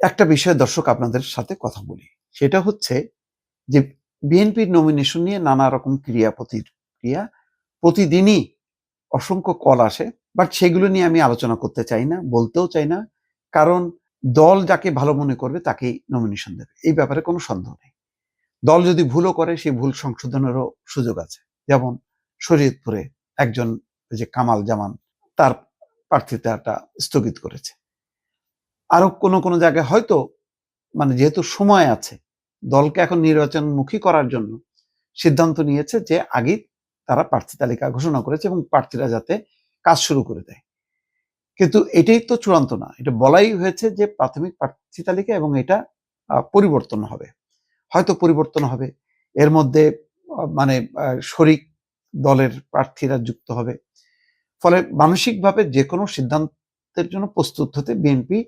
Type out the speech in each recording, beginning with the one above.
একটা বিষয়ে দর্শক আপনাদের সাথে কথা বলি। সেটা হচ্ছে যে বিএনপির নমিনেশন নিয়ে নানা রকম ক্রিয়া প্রতিক্রিয়া প্রতিদিনই অসংখ্য কল আসে বাট সেগুলো নিয়ে আমি আলোচনা করতে চাই না, বলতেও চাই না, কারণ দল যাকে ভালো মনে করবে তাকেই নমিনেশন দেবে। এই ব্যাপারে কোনো সন্দেহ নেই। দল যদি ভুলও করে, সেই ভুল সংশোধনেরও সুযোগ আছে। যেমন শরীয়তপুরে একজন যে কামাল জামান, তার প্রার্থিতাটা স্থগিত করেছে। আরও কোনো কোনো জায়গায় হয়তো মানে যেহেতু সময় আছে, দলকে এখন নির্বাচনমুখী করার জন্য সিদ্ধান্ত নিয়েছে যে আগেই তারা প্রার্থী তালিকা ঘোষণা করেছে এবং প্রার্থীরা যাতে কাজ শুরু করে দেয়। কিন্তু এটাই তো চূড়ান্ত না। এটা বলাই হয়েছে যে প্রাথমিক প্রার্থী তালিকা এবং এটা পরিবর্তন হবে। হয়তো পরিবর্তন হবে। এর মধ্যে মানে শরিক দলের প্রার্থীরা যুক্ত হবে। ফলে মানসিকভাবে যে কোনো সিদ্ধান্তের জন্য প্রস্তুত হতে বিএনপি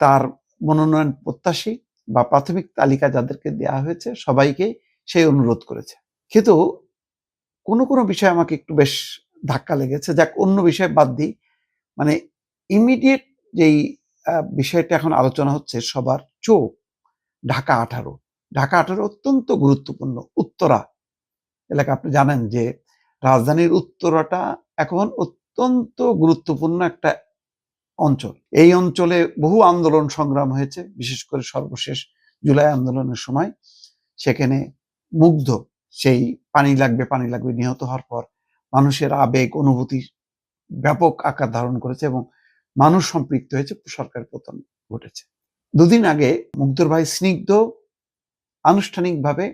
তার মনোনয়ন প্রত্যাশী বা প্রাথমিক তালিকা যাদেরকে দেওয়া হয়েছে, সবাইকে সেই অনুরোধ করেছে। কিন্তু কোনো কোনো বিষয় আমাকে একটু বেশ ধাক্কা লেগেছে। যাক, অন্য বিষয় বাদ দিই। মানে ইমিডিয়েট যেই বিষয়টা এখন আলোচনা হচ্ছে সবার চোখ, ঢাকা আঠারো। ঢাকা আঠারো অত্যন্ত গুরুত্বপূর্ণ। উত্তরা এলাকা, আপনি জানেন যে রাজধানীর উত্তরাটা এখন অত্যন্ত গুরুত্বপূর্ণ একটা অঞ্চল। এই অঞ্চলে বহু আন্দোলন সংগ্রাম হয়েছে, বিশেষ করে সর্বশেষ জুলাই আন্দোলনের সময়। সেখানে মুগ্ধ, সেই পানি লাগবে পানি লাগবে নিহত হওয়ার পর মানুষের আবেগ, অনুভূতি ব্যাপক আকার ধারণ করেছে এবং মানুষ সম্পৃক্ত হয়েছে সরকার পতন ঘটেছে। দুদিন আগে মুগ্ধর ভাই স্নিগ্ধ আনুষ্ঠানিকভাবে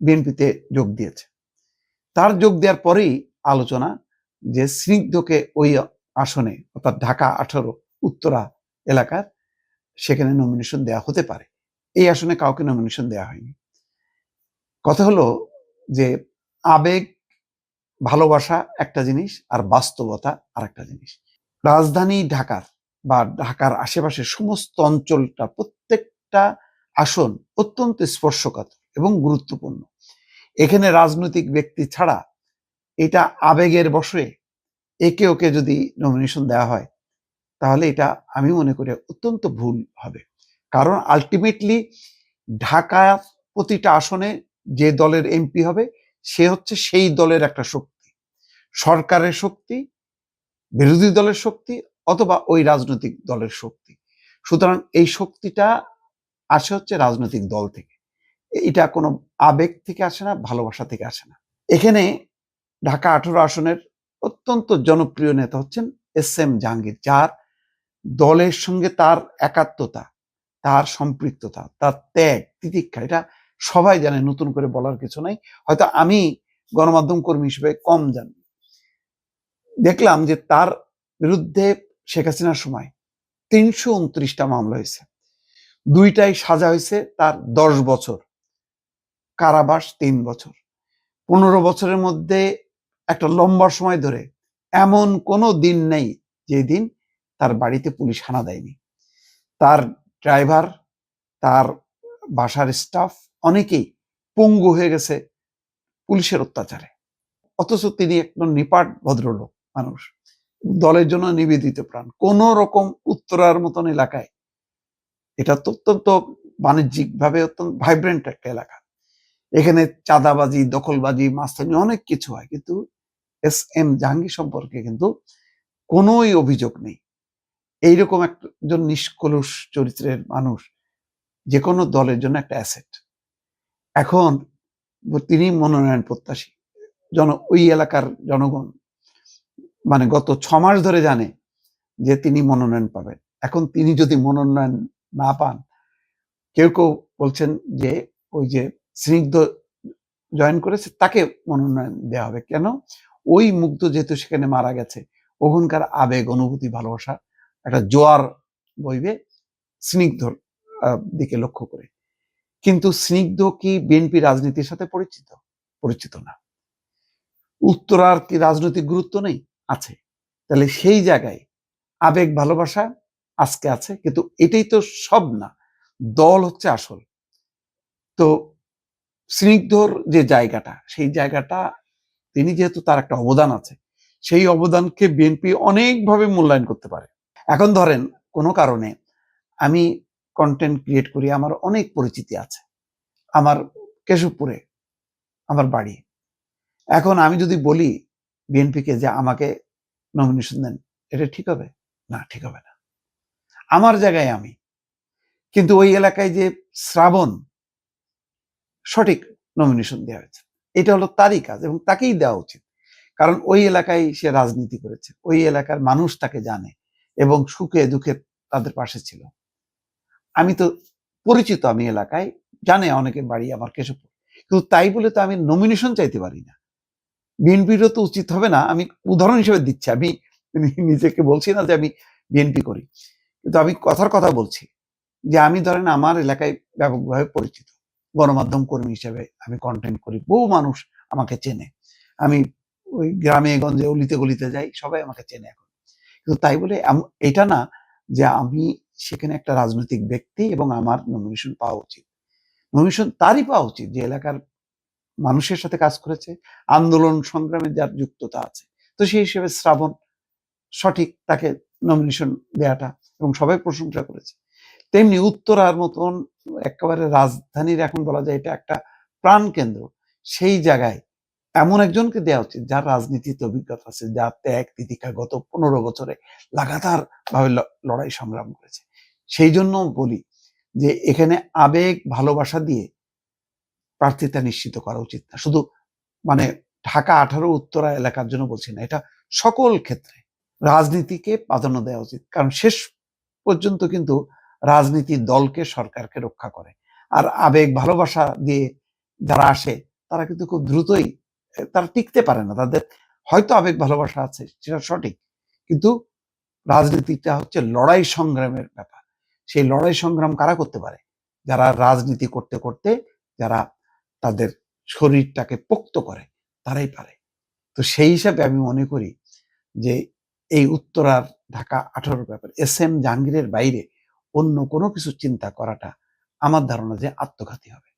বিএনপিতে যোগ দিয়েছে। তার যোগ দেওয়ার পরেই আলোচনা যে স্নিগ্ধকে ওই আসনে, অর্থাৎ ঢাকা আঠারো উত্তরা এলাকার সেখানে নমিনেশন দেওয়া হতে পারে। এই আসনে কাউকে নমিনেশন দেওয়া হয়নি। কথা হলো যে আবেগ, ভালোবাসা একটা জিনিস আর বাস্তবতা আর একটা জিনিস। রাজধানী ঢাকার বা ঢাকার আশেপাশের সমস্ত অঞ্চলটা, প্রত্যেকটা আসন অত্যন্ত স্পর্শকাতর এবং গুরুত্বপূর্ণ। এখানে রাজনৈতিক ব্যক্তি ছাড়া এটা আবেগের বশে একে ওকে যদি নমিনেশন দেওয়া হয়, তাহলে এটা আমি মনে করি অত্যন্ত ভুল হবে। কারণ আলটিমেটলি ঢাকা প্রতিটা আসনে যে দলের এমপি হবে, সে হচ্ছে সেই দলের একটা শক্তি। সরকারের শক্তি, বিরোধী দলের শক্তি অথবা ওই রাজনৈতিক দলের শক্তি। সুতরাং এই শক্তিটা আসে হচ্ছে রাজনৈতিক দল থেকে। এটা কোনো আবেগ থেকে আসে না, ভালোবাসা থেকে আসে না। এখানে ঢাকা আঠারো আসনের অত্যন্ত জনপ্রিয় নেতা হচ্ছেন এস এম জাহাঙ্গীর, যার দলের সঙ্গে তার একাত্মতা, তার সম্পৃক্ততা, তার ত্যাগ, তিতিক্ষা, এটা সবাই জানে, নতুন করে বলার কিছু নাই। হয়তো আমি গণমাধ্যম কর্মী হিসেবে কম জানি। দেখলাম যে তার বিরুদ্ধে শেখ হাসিনার সময় তিনশো উনত্রিশটা মামলা হয়েছে। দুইটাই সাজা হয়েছে তার দশ বছর। কারাবাস তিন বছর। পনেরো বছরের মধ্যে একটা লম্বা সময় ধরে এমন কোনো দিন নেই যে দিন তার বাড়িতে পুলিশ হানা দেয়নি। তার ড্রাইভার, তার বাসার স্টাফ অনেকেই পঙ্গু হয়ে গেছে পুলিশের অত্যাচারে। অথচ তিনি একজন নিপাট ভদ্রলোক মানুষ। দলের জন্য নিবেদিত প্রাণ। কোন রকম উত্তরার মতন এলাকায়। এটা তো অত্যন্ত বাণিজ্যিক ভাবে অত্যন্ত ভাইব্রেন্ট একটা এলাকা। এখানে চাঁদাবাজি, দখলবাজি, মাস্তানি অনেক কিছু হয়। কিন্তু এস এম জাহাঙ্গীর সম্পর্কে কিন্তু কোনোই অভিযোগ নেই। এইরকম একজন নিষ্কলুষ চরিত্রের মানুষ যে কোনো দলের জন্য একটা অ্যাসেট। এখন তিনি মনোনয়ন প্রত্যাশী। জন, ওই এলাকার জনগণ মানে গত ছ মাস ধরে জানে যে তিনি মনোনয়ন পাবেন। এখন তিনি যদি মনোনয়ন না পান, কেউ কেউ বলছেন যে ওই যে স্নিগ্ধ জয়েন করেছে, তাকে মনোনয়ন দেওয়া হবে। কেন? ওই মুগ্ধ যেহেতু সেখানে মারা গেছে, ওখানকার আবেগ, অনুভূতি, ভালোবাসা একটা জোয়ার বইবে স্নিগ্ধর দিকে লক্ষ্য করে। কিন্তু স্নিগ্ধ কি বিএনপি রাজনীতির সাথে পরিচিত? পরিচিত না। উত্তরার কি রাজনৈতিক গুরুত্ব নেই? আছে। তাহলে সেই জায়গায় আবেগ, ভালোবাসা আজকে আছে, কিন্তু এটাই তো সব না, দল হচ্ছে আসল। তো স্নিগ্ধর যে জায়গাটা, সেই জায়গাটা তিনি যেহেতু তার একটা অবদান আছে, সেই অবদানকে বিএনপি অনেকভাবে মূল্যায়ন করতে পারে। এখন ধরেন, কোনো কারণে আমি কন্টেন্ট ক্রিয়েট করি, আমার অনেক পরিচিতি আছে। আমার কেশবপুরে, আমার বাড়ি। এখন আমি যদি বলি বিএনপিকে যে আমাকে নমিনেশন দেন, এটা ঠিক হবে? না, ঠিক হবে না। আমার জায়গায় আমি। কিন্তু ওই এলাকায় যে শ্রাবণ, সঠিক নমিনেশন দেওয়া হয়েছে। এটা হলো তারই কাজ এবং তাকেই দেওয়া উচিত। কারণ ওই এলাকায় সে রাজনীতি করেছে, ওই এলাকার মানুষ তাকে জানে এবং সুখে দুঃখে তাদের পাশে ছিল। আমি তো পরিচিত আমি এলাকায়, জানে অনেকে বাড়ি আমার কেশবপুর। কিন্তু তাই বলে তো আমি নমিনেশন চাইতে পারি না। বিএনপিরও তো উচিত হবে না, আমি উদাহরণ হিসেবে দিচ্ছি। আমি নিজেকে বলছি না যে আমি বিএনপি করি। কিন্তু আমি কথার কথা বলছি যে আমি ধরেন আমার এলাকায় ব্যাপকভাবে পরিচিত। গণমাধ্যম কর্মী হিসেবে আমি কন্টেন্ট করি। বহু মানুষ আমাকে চেনে। আমি ওই গ্রামে, গঞ্জে, অলিতে গলিতে যাই, সবাই আমাকে চেনে এখন। কিন্তু তাই বলে এটা না যে আমি সেখানে একটা রাজনৈতিক ব্যক্তি এবং আমার নমিনেশন পাওয়া উচিত। নমিনেশন তারই পাওয়া উচিত যে এলাকার মানুষের সাথে কাজ করেছে, আন্দোলন সংগ্রামে যার যুক্ততা আছে। তো সেই হিসেবে শ্রাবণ সঠিক তাকে নমিনেশন দেয়াটা এবং সবাই প্রশংসা করেছে। তেমনি উত্তরার মতন একেবারে রাজধানীর এখন বলা যায় এটা একটা প্রাণ কেন্দ্র সেই জায়গায় এমন একজনকে দেওয়া উচিত যার রাজনীতিতে অভিজ্ঞতা আছে, যার ত্যাগ তিতিকা গত পনেরো বছরে লাগাতার ভাবে লড়াই সংগ্রাম করেছে। সেই জন্য বলি যে এখানে আবেগ, ভালোবাসা দিয়ে প্রার্থিতা নিশ্চিত করা উচিত না। শুধু মানে ঢাকা, আঠারো, উত্তরা এলাকার জন্য বলছি না, এটা সকল ক্ষেত্রে রাজনীতিকে প্রাধান্য দেওয়া উচিত। কারণ শেষ পর্যন্ত কিন্তু রাজনীতি দলকে সরকারকে রক্ষা করে। আর আবেগ, ভালোবাসা দিয়ে যারা আসে, তারা কিন্তু খুব দ্রুতই তারা টিকতে পারে না। তাদের হয়তো আবেগ, ভালোবাসা আছে, সেটা সঠিক। কিন্তু রাজনীতিটা হচ্ছে লড়াই সংগ্রামের ব্যাপার। সেই লড়াই সংগ্রাম কারা করতে পারে? যারা রাজনীতি করতে করতে, যারা তাদের শরীরটাকে পোক্ত করে, তারাই পারে। তো সেই হিসাবে আমি মনে করি যে, এই উত্তরার ঢাকা আঠারোর ব্যাপার, এস এম জাহাঙ্গীরের বাইরে অন্য কোনো কিছু চিন্তা করাটা আমার ধারণা যে আত্মঘাতী হবে।